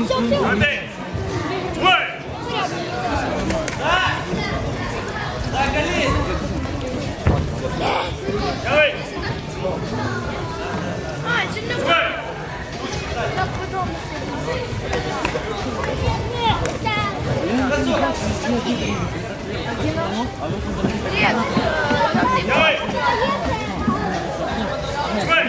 Один. Двоє. Давай. А, це не Двоє. так подобно. Давай. Двоє. Давай. Двоє.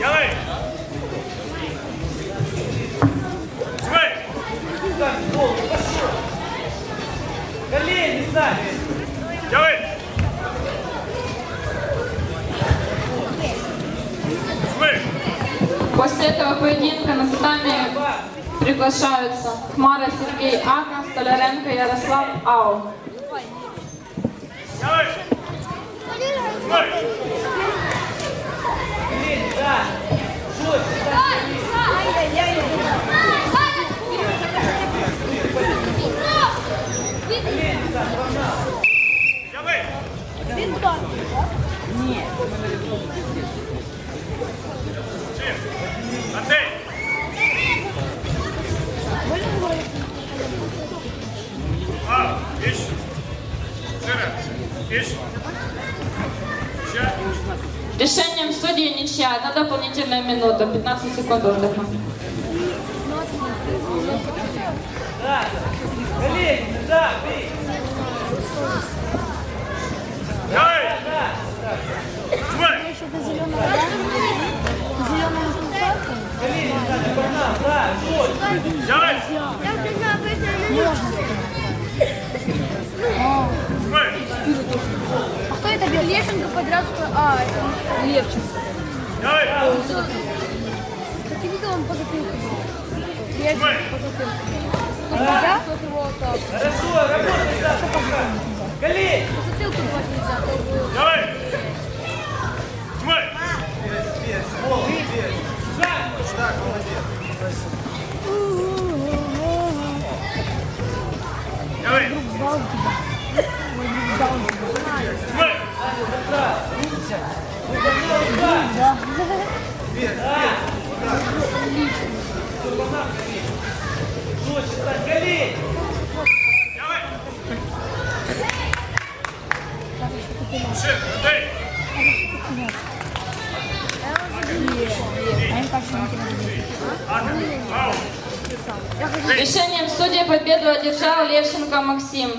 Давай. После этого поединка на татами приглашаются Хмара Сергей Ака, Столяренко Ярослав Ау. Давай. Двоє. Решением судьи ничья. Одна дополнительная минута. 15 секунд отдыха. Да. Колени, да, бей. Давай. Да. Двоє. Колени, да, диагонал, да, жестче. Давай. Лещенко подрядка. А, это Левченко. Давай. Так я видел, он по затылку был. Лещенко Двоє. по затылку. Нельзя? Тот его так. Хорошо, работай, да, пока. Колени. По затылку брать нельзя. Давай. Двоє. Давай. Двоє. Решением судьи победу одержал Левченко Максим.